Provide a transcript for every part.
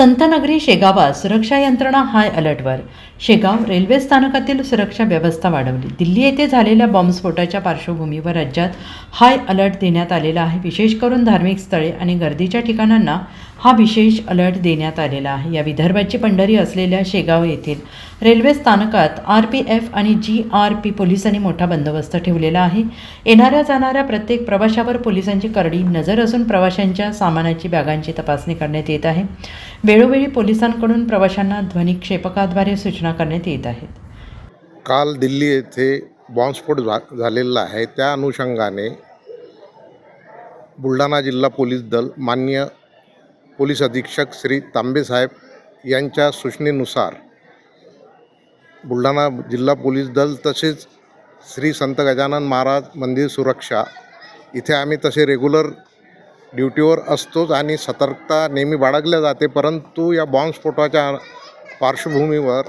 संतनगरी शेगावात सुरक्षा यंत्रणा हाय अलर्टवर. शेगाव रेल्वे स्थानकातील सुरक्षा व्यवस्था वाढवली. दिल्ली येथे झालेल्या बॉम्बस्फोटाच्या पार्श्वभूमीवर राज्यात हाय अलर्ट देण्यात आलेला आहे. विशेष करून धार्मिक स्थळे आणि गर्दीच्या ठिकाणांना हा विशेष अलर्ट देण्यात आलेला आहे. या विदर्भाची पंढरी असलेल्या शेगाव येथील रेल्वे स्थानकात आर पी एफ आणि जी आर पी पोलिसांनी मोठा बंदोबस्त ठेवलेला आहे. येणाऱ्या जाणाऱ्या प्रत्येक प्रवाशावर पोलिसांची करडी नजर असून प्रवाशांच्या सामानाची बॅगांची तपासणी करण्यात येत आहे. वेळोवेळी पोलिसांकडून प्रवाशांना ध्वनिक्षेपकाद्वारे सूचना करण्यात येत आहेत. काल दिल्ली येथे बॉम्बस्फोट झा झालेला आहे. त्या अनुषंगाने बुलढाणा जिल्हा पोलीस दल मान्य पोलीस अधीक्षक श्री तांबेसाहेब यांच्या सूचनेनुसार बुलढाणा जिल्हा पोलीस दल तसेच श्री संत गजानन महाराज मंदिर सुरक्षा इथे आम्ही तसे रेग्युलर ड्युटीवर असतोच आणि सतर्कता नेहमी बाळगल्या जाते परंतु या बॉम्बस्फोटाच्या पार्श्वभूमीवर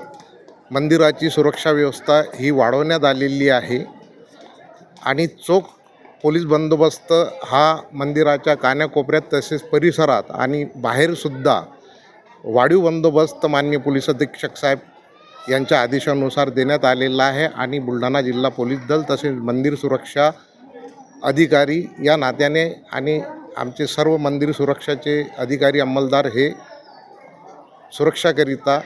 मंदिराची सुरक्षा व्यवस्था ही वाढवण्यात आलेली आहे आणि चोख पोलीस बंदोबस्त हा मंदिराच्या कान्याकोपऱ्यात तसेच परिसरात आणि बाहेरसुद्धा वाढीव बंदोबस्त मान्य पोलीस अधीक्षक साहेब यांच्या आदेशानुसार देण्यात आलेला आहे आणि बुलढाणा जिल्हा पोलीस दल तसेच मंदिर सुरक्षा अधिकारी या नात्याने आणि आमचे सर्व मंदिर सुरक्षाचे अधिकारी अंमलदार हे सुरक्षाकरिता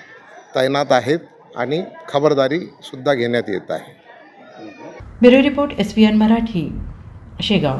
तैनात आहेत आणि खबरदारीसुद्धा घेण्यात येत आहे. Bureau report S N Marathi Shegaon.